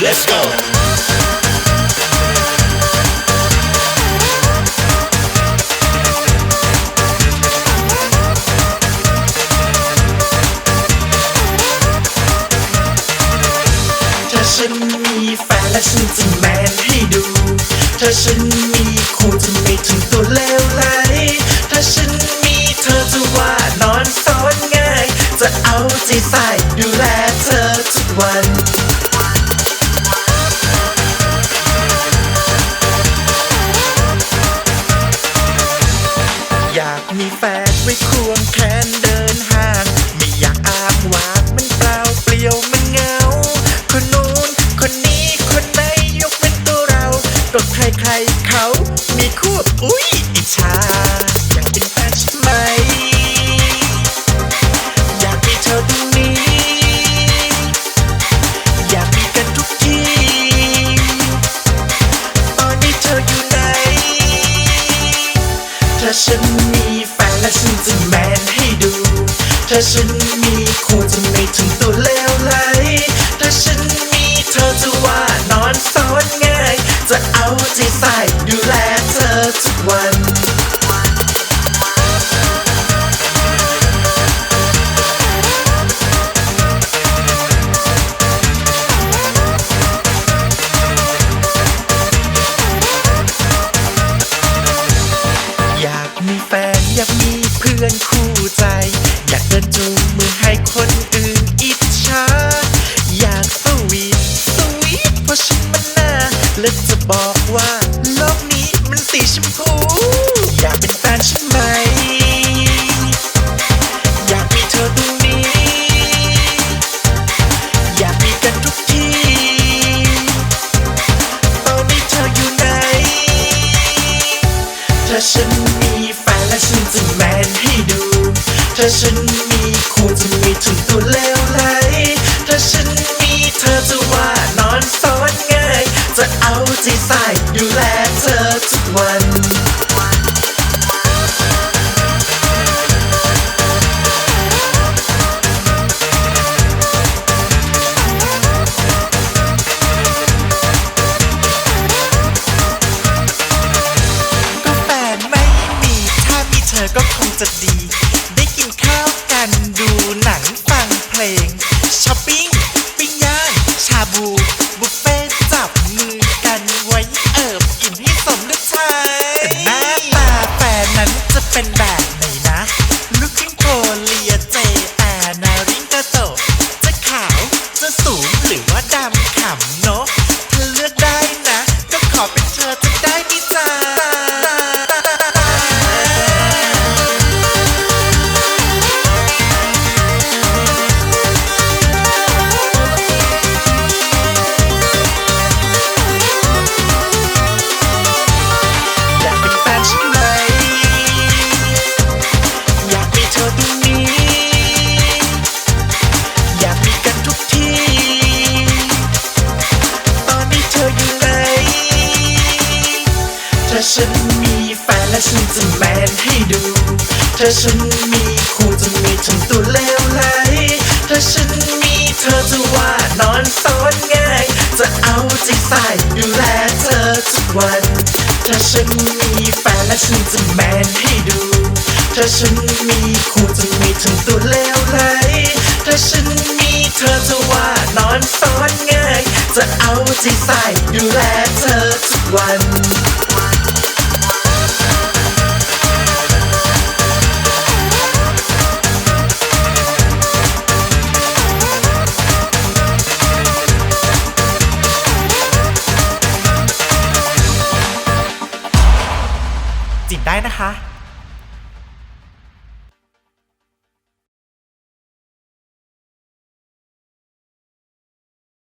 Let's go มีแฟนและฉันจะแมนให้ดู ถ้าฉันมีคู่จะไม่ถึงตัวเลวไหลถ้าฉันมีเธอจะว่านอนสอนง่าย จะเอาใจใส่ดูแลเธอทุกวันอยากมีแฟนไว้ควงแขนเดิน อุ๊ยอิจฉาอยากเป็นแฟนใช่ไหม อยากมีเธอตรงนี้ อยากมีกันทุกทีตอนนี้เธออยู่ไหน ถ้าฉันมีแฟนและฉันจะแมนให้ดู ถ้าฉันมีคู่จะไม่ถึงตัวเลวไหลถ้าฉันมีเธอจะว่านอนสอนง่าย จะเอาใจใส่ดูแล นอยากมีเพื่อนคู่ใจ อยากเดินจูงมือให้คนอื่นอิจฉาอยากสวีทสวีทเพราะฉันมันน่าและจะบอกว่าโลกนี้มันสีชมพู อยากเป็นแฟนฉันไหม อยากมีเธอตรงนี้ อยากมีกันทุกทีตอนนี้เธออยู่ไหนถ้าฉัน ถ้าฉันมีคู่จะไม่ถึงตัวเลวไหลถ้าฉันมีเธอจะว่านอนสอนง่าย จะเอาใจใส่ดูแลเธอทุกวันก็แฟนไม่มี ถ้ามีเธอก็คงจะดี หรือว่าดำขำเนาะ และฉันจะแมนให้ดู ถ้าฉันมีคู่จะม่ถึงตัวเลวไหลถ้าฉันมีเธอจะว่านอนสอนง่าย จะเอาใจใส่ดูแลเธอทุกวัน ถ้าฉันมีแฟนและฉันจะแมนให้ดู ถ้าฉันมีคู่จะม่ถึงตัวเลวไหลถ้าฉันมีเธอจะว่านอนสอนง่าย จะเอาใจใส่ดูแลเธอทุกวัน ได้นะคะ